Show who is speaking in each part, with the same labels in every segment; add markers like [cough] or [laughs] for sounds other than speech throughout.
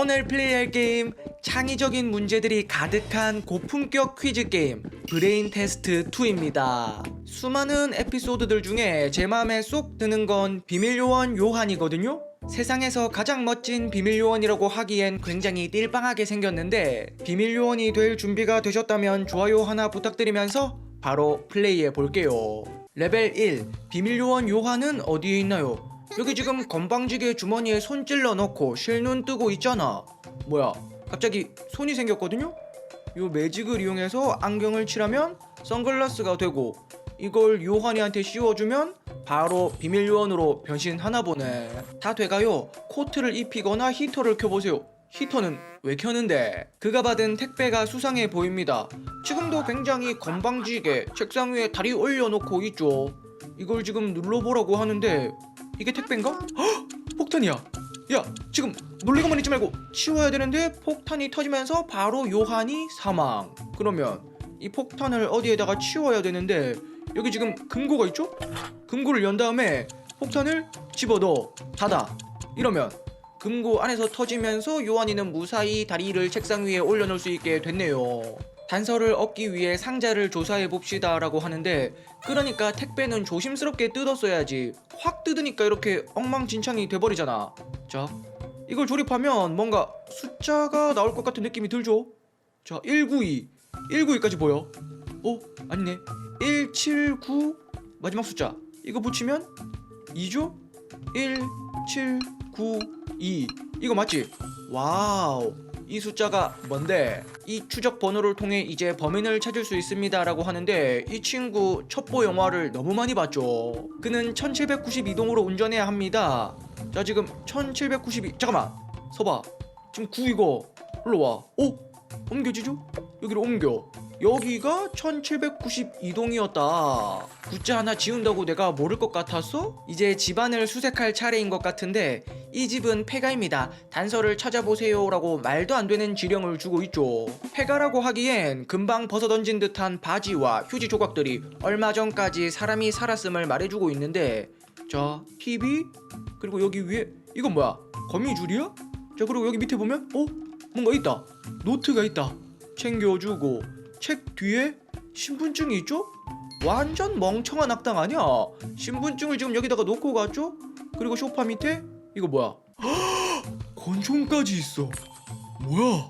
Speaker 1: 오늘 플레이할 게임 창의적인 문제들이 가득한 고품격 퀴즈 게임 브레인 테스트 2입니다. 수많은 에피소드들 중에 제 마음에 쏙 드는 건 비밀 요원 요한이거든요. 세상에서 가장 멋진 비밀 요원이라고 하기엔 굉장히 띨빵하게 생겼는데 비밀 요원이 될 준비가 되셨다면 좋아요 하나 부탁드리면서 바로 플레이해 볼게요. 레벨 1 비밀 요원 요한은 어디에 있나요? 여기 지금 건방지게 주머니에 손 찔러 넣고 실눈 뜨고 있잖아. 뭐야? 갑자기 손이 생겼거든요? 요 매직을 이용해서 안경을 칠하면 선글라스가 되고 이걸 요한이한테 씌워주면 바로 비밀 요원으로 변신하나 보네. 다 돼가요. 코트를 입히거나 히터를 켜보세요. 히터는 왜 켜는데? 그가 받은 택배가 수상해 보입니다. 지금도 굉장히 건방지게 책상 위에 다리 올려놓고 있죠. 이걸 지금 눌러보라고 하는데 이게 택배인가? 헉! 폭탄이야. 야, 지금 놀리고만 있지 말고 치워야 되는데 폭탄이 터지면서 바로 요한이 사망. 그러면 이 폭탄을 어디에다가 치워야 되는데 여기 지금 금고가 있죠? 금고를 연 다음에 폭탄을 집어넣어 닫아. 이러면 금고 안에서 터지면서 요한이는 무사히 다리를 책상 위에 올려놓을 수 있게 됐네요. 단서를 얻기 위해 상자를 조사해 봅시다 라고 하는데 그러니까 택배는 조심스럽게 뜯었어야지 확 뜯으니까 이렇게 엉망진창이 돼버리잖아. 자, 이걸 조립하면 뭔가 숫자가 나올 것 같은 느낌이 들죠? 자, 192, 192까지 보여. 어, 아니네. 179 마지막 숫자. 이거 붙이면 2죠? 1, 7, 9, 2. 이거 맞지? 와우. 이 숫자가 뭔데? 이 추적 번호를 통해 이제 범인을 찾을 수 있습니다 라고 하는데 이 친구 첩보 영화를 너무 많이 봤죠. 그는 1792동으로 운전해야 합니다. 자 지금 1792 잠깐만 서봐 지금 9 이거 올라와 오 옮겨지죠? 여기로 옮겨 여기가 1792동이었다. 굿자 하나 지운다고 내가 모를 것 같았어? 이제 집안을 수색할 차례인 것 같은데 이 집은 폐가입니다. 단서를 찾아보세요 라고 말도 안 되는 지령을 주고 있죠. 폐가라고 하기엔 금방 벗어던진 듯한 바지와 휴지 조각들이 얼마 전까지 사람이 살았음을 말해주고 있는데 자 TV 그리고 여기 위에 이건 뭐야? 거미줄이야? 자 그리고 여기 밑에 보면 어? 뭔가 있다. 노트가 있다. 챙겨주고 책 뒤에 신분증이 있죠? 완전 멍청한 악당 아니야 신분증을 지금 여기다가 놓고 갔죠? 그리고 소파 밑에 이거 뭐야 [gasps] 권총까지 있어 뭐야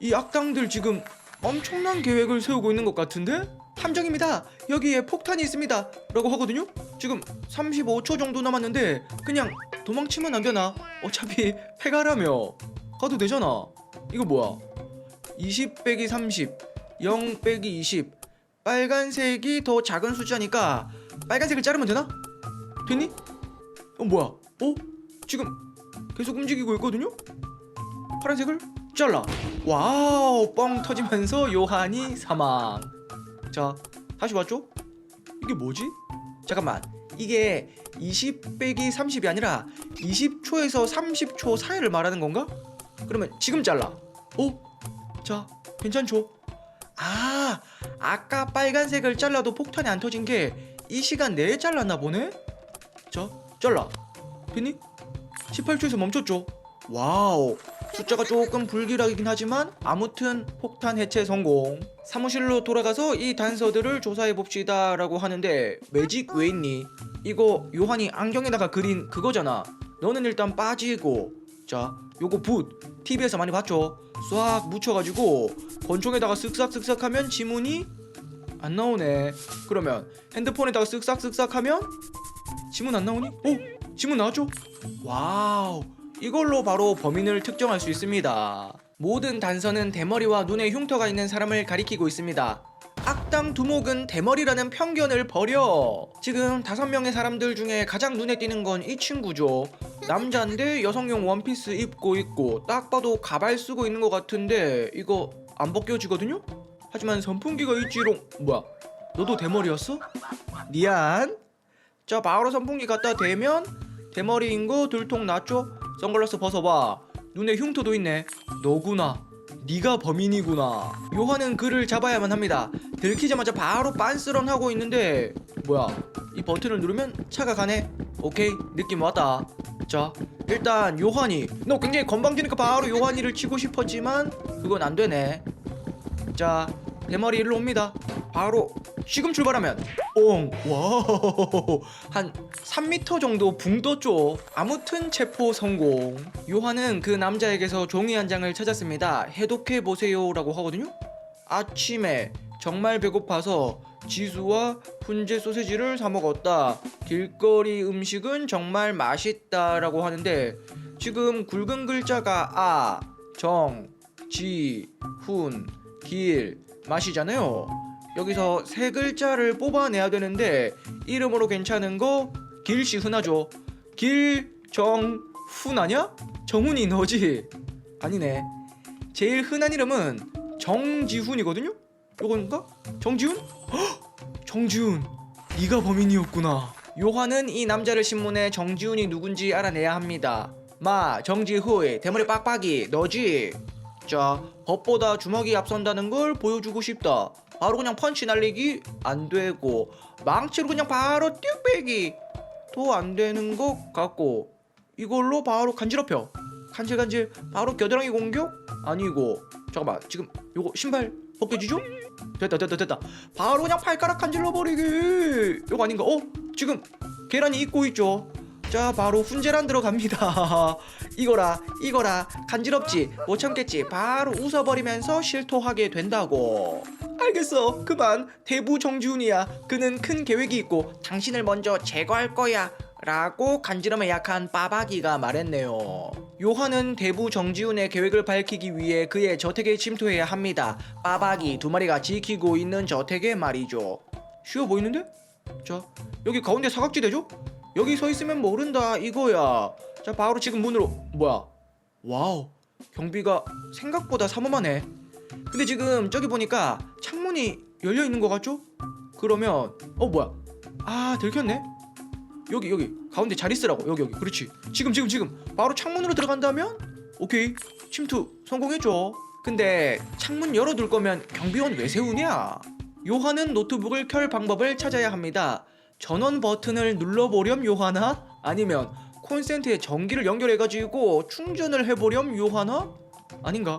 Speaker 1: 이 악당들 지금 엄청난 계획을 세우고 있는 것 같은데? 함정입니다. 여기에 폭탄이 있습니다. 라고 하거든요? 지금 35초 정도 남았는데 그냥 도망치면 안 되나? 어차피 [laughs] 패가라며 가도 되잖아. 이거 뭐야? 20 빼기 30, 0 빼기 20. 빨간색이 더 작은 숫자니까 빨간색을 자르면 되나? 됐니? 어 뭐야? 어? 지금 계속 움직이고 있거든요? 파란색을 잘라. 와우, 뻥 터지면서 요한이 사망. 자, 다시 왔죠? 이게 뭐지? 잠깐만. 이게 20 빼기 30이 아니라 20초에서 30초 사이를 말하는 건가? 그러면 지금 잘라. 어? 자, 괜찮죠? 아, 아까 빨간색을 잘라도 폭탄이 안 터진 게 이 시간 내에 잘랐나 보네? 자, 잘라. 됐니? 18초에서 멈췄죠? 와우. 숫자가 조금 불길하긴 하지만 아무튼 폭탄 해체 성공. 사무실로 돌아가서 이 단서들을 조사해 봅시다 라고 하는데 매직 왜 있니? 이거 요한이 안경에다가 그린 그거잖아. 너는 일단 빠지고 자 요거 붓 TV에서 많이 봤죠? 싹 묻혀가지고 권총에다가 쓱싹쓱싹 하면 지문이 안 나오네. 그러면 핸드폰에다가 쓱싹쓱싹 하면 지문 안 나오니? 오! 지문 나왔죠? 와우! 이걸로 바로 범인을 특정할 수 있습니다. 모든 단서는 대머리와 눈에 흉터가 있는 사람을 가리키고 있습니다. 악당 두목은 대머리라는 편견을 버려. 지금 다섯 명의 사람들 중에 가장 눈에 띄는 건 이 친구죠. 남자인데 여성용 원피스 입고 있고 딱 봐도 가발 쓰고 있는 것 같은데 이거 안 벗겨지거든요? 하지만 선풍기가 있지롱. 뭐야? 너도 대머리였어? 미안. 자 바로 선풍기 갖다 대면 대머리인 거 들통 났죠? 선글라스 벗어봐 눈에 흉터도 있네 너구나 네가 범인이구나. 요한은 그를 잡아야만 합니다. 들키자마자 바로 빤스런 하고 있는데 뭐야 이 버튼을 누르면 차가 가네? 오케이 느낌 왔다. 자 일단 요한이 너 굉장히 건방지니까 바로 요한이를 치고 싶었지만 그건 안 되네. 자 대머리 일로 옵니다. 바로 지금 출발하면 옹 와우 한 3m 정도 붕 떴죠 아무튼 체포 성공 요한은 그 남자에게서 종이 한 장을 찾았습니다 해독해 보세요 라고 하거든요 아침에 정말 배고파서 지수와 훈제 소세지를 사 먹었다. 길거리 음식은 정말 맛있다 라고 하는데 지금 굵은 글자가 아, 정, 지, 훈, 길 맛이잖아요. 여기서 세 글자를 뽑아내야 되는데 이름으로 괜찮은 거 길시 흔하죠. 길, 정, 훈 아니야? 정훈이 너지? 아니네. 제일 흔한 이름은 정지훈이거든요. 요건가? 정지훈? 헉! 정지훈, 네가 범인이었구나. 요한은 이 남자를 신문해 정지훈이 누군지 알아내야 합니다. 마, 정지훈, 대머리 빡빡이, 너지? 자, 법보다 주먹이 앞선다는 걸 보여주고 싶다. 바로 그냥 펀치 날리기 안 되고 망치로 그냥 바로 뛸 빼기 도안 되는 것 같고 이걸로 바로 간지럽혀. 간질간질 바로 겨드랑이 공격 아니고 잠깐만 지금 요거 신발 벗겨지죠? 됐다 됐다 됐다 바로 그냥 발가락 간질러 버리기 요거 아닌가? 어? 지금 계란이 익고 있죠? 자 바로 훈제란 들어갑니다 [laughs] 이거라 이거라 간지럽지 못 참겠지 바로 웃어버리면서 실토하게 된다고 알겠어 그만 대부 정지훈이야 그는 큰 계획이 있고 당신을 먼저 제거할 거야 라고 간지럼에 약한 빠바기가 말했네요. 요한은 대부 정지훈의 계획을 밝히기 위해 그의 저택에 침투해야 합니다. 빠바기 두 마리가 지키고 있는 저택에 말이죠. 쉬워 보이는데? 자, 여기 가운데 사각지대죠? 여기 서 있으면 모른다 이거야. 자, 바로 지금 문으로 뭐야? 와우, 경비가 생각보다 삼엄하네. 근데 지금 저기 보니까 창문이 열려 있는 것 같죠? 그러면 어 뭐야? 아 들켰네. 여기 여기 가운데 잘 있으라고 여기 여기 그렇지 지금 지금 지금 바로 창문으로 들어간다면 오케이 침투 성공했죠 근데 창문 열어둘 거면 경비원 왜 세우냐 요한은 노트북을 켤 방법을 찾아야 합니다 전원 버튼을 눌러보렴 요하나? 아니면 콘센트에 전기를 연결해가지고 충전을 해보렴 요하나? 아닌가?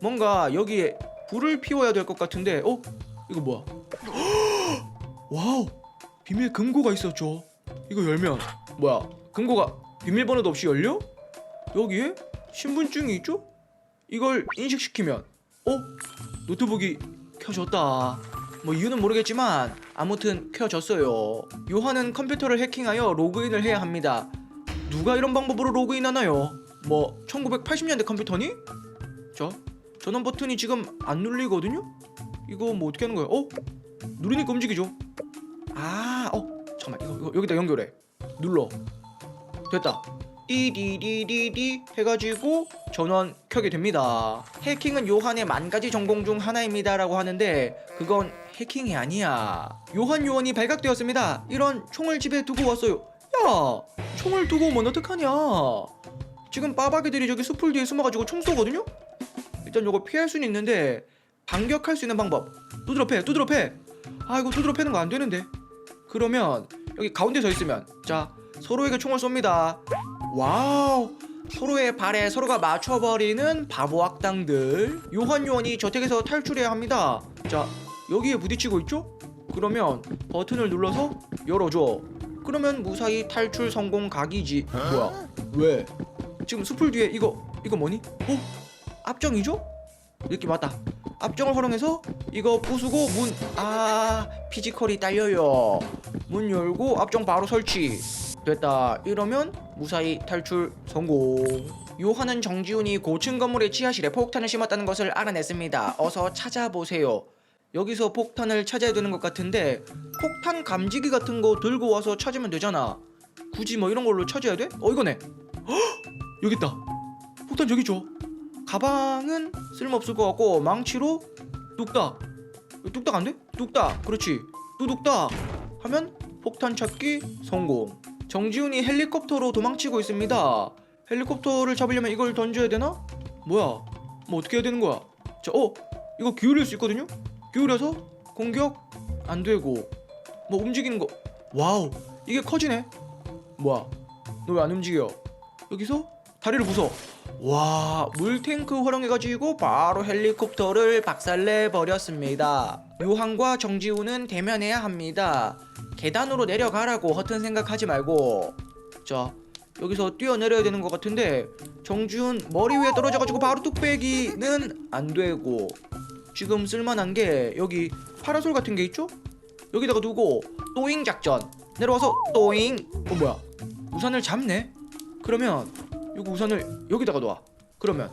Speaker 1: 뭔가 여기에 불을 피워야 될 것 같은데 어? 이거 뭐야? [gasps] 와우! 비밀 금고가 있었죠? 이거 열면 뭐야? 금고가 비밀번호도 없이 열려? 여기에 신분증이 있죠? 이걸 인식시키면 어? 노트북이 켜졌다. 뭐 이유는 모르겠지만 아무튼 켜졌어요 요한은 컴퓨터를 해킹하여 로그인을 해야 합니다 누가 이런 방법으로 로그인하나요? 뭐 1980년대 컴퓨터니? 자 전원 버튼이 지금 안 눌리거든요? 이거 뭐 어떻게 하는 거야? 어? 누르니까 움직이죠 아, 어, 잠깐만 이거, 이거 여기다 연결해. 눌러. 됐다. 이디디디디 해가지고 전원 켜게 됩니다. 해킹은 요한의 만 가지 전공 중 하나입니다라고 하는데 그건 해킹이 아니야. 요한 요원이 발각되었습니다. 이런 총을 집에 두고 왔어요. 야, 총을 두고 오면 어떡하냐? 지금 빠박이들이 저기 수풀 뒤에 숨어가지고 총 쏘거든요. 일단 요거 피할 수는 있는데 반격할 수 있는 방법. 두드러 패, 두드러 패. 아 이거 두드러 패는 거 안 되는데. 그러면 여기 가운데 서 있으면 자 서로에게 총을 쏩니다. 와우 서로의 발에 서로가 맞춰버리는 바보 악당들. 요한 요원이 저택에서 탈출해야 합니다. 자 여기에 부딪히고 있죠? 그러면 버튼을 눌러서 열어줘. 그러면 무사히 탈출 성공 각이지. 뭐야? 왜? 지금 숲을 뒤에 이거 이거 뭐니? 어? 앞정이죠? 이렇게 맞다. 앞정을 활용해서 이거 부수고 문 아 피지컬이 딸려요 문 열고 앞정 바로 설치 됐다 이러면 무사히 탈출 성공 요한은 정지훈이 고층 건물의 지하실에 폭탄을 심었다는 것을 알아냈습니다 어서 찾아보세요 여기서 폭탄을 찾아야 되는 것 같은데 폭탄 감지기 같은 거 들고 와서 찾으면 되잖아. 굳이 뭐 이런 걸로 찾아야 돼? 어 이거네. 헉! 여기 있다. 폭탄 저기 있죠? 가방은 쓸모없을 것 같고 망치로 뚝딱. 뚝딱 안 돼? 뚝딱. 그렇지. 뚜둑딱. 하면 폭탄 찾기 성공. 정지훈이 헬리콥터로 도망치고 있습니다. 헬리콥터를 잡으려면 이걸 던져야 되나? 뭐야? 뭐 어떻게 해야 되는 거야? 자, 어? 이거 기울일 수 있거든요 기울여서 공격 안 되고 뭐 움직이는 거. 와우 이게 커지네. 뭐야 너 왜 안 움직여? 여기서 다리를 부숴. 와 물탱크 활용해가지고 바로 헬리콥터를 박살내 버렸습니다. 요한과 정지우는 대면해야 합니다. 계단으로 내려가라고 허튼 생각하지 말고. 자 여기서 뛰어내려야 되는 것 같은데 정지훈 머리 위에 떨어져가지고 바로 뚝배기는 안 되고 지금 쓸만한 게 여기 파라솔 같은 게 있죠? 여기다가 두고 또잉 작전. 내려와서 또잉. 어 뭐야? 우산을 잡네? 그러면 요거 우산을 여기다가 놔 그러면.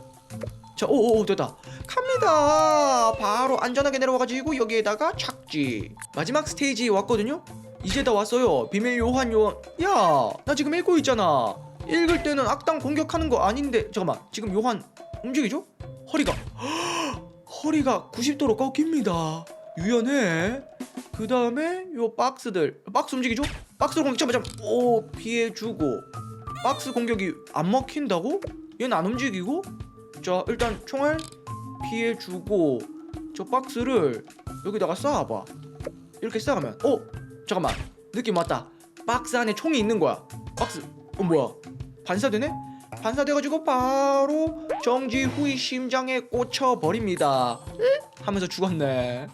Speaker 1: 자 오오오 됐다. 갑니다. 바로 안전하게 내려와가지고 여기에다가 착지. 마지막 스테이지 왔거든요? 이제 다 왔어요. 비밀 요한 요한. 야나 지금 읽고 있잖아. 읽을 때는 악당 공격하는 거 아닌데. 잠깐만 지금 요한 움직이죠? 허리가 허리가 90도로 꺾입니다 유연해 그 다음에 요 박스들 박스 움직이죠? 박스 공격 잠깐만 잠깐만. 오 피해주고 박스 공격이 안 먹힌다고? 얘는 안 움직이고? 자 일단 총알 피해주고 저 박스를 여기다가 쌓아봐 이렇게 쌓으면 어 잠깐만 느낌 왔다 박스 안에 총이 있는 거야 박스 어 뭐야 반사되네? 반사돼가지고 바로 정지후의 심장에 꽂혀버립니다 하면서 죽었네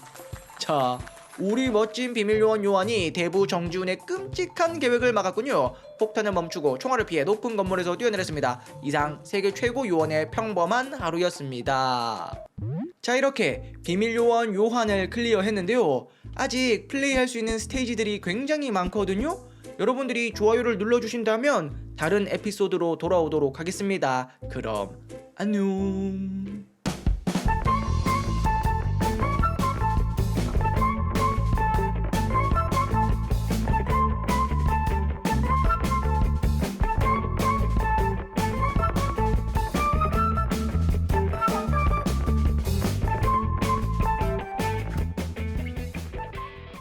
Speaker 1: 자 우리 멋진 비밀 요원 요한이 대부 정지훈의 끔찍한 계획을 막았군요. 폭탄을 멈추고 총알을 피해 높은 건물에서 뛰어내렸습니다. 이상 세계 최고 요원의 평범한 하루였습니다. 자 이렇게 비밀 요원 요한을 클리어했는데요. 아직 플레이할 수 있는 스테이지들이 굉장히 많거든요. 여러분들이 좋아요를 눌러주신다면 다른 에피소드로 돌아오도록 하겠습니다. 그럼 안녕.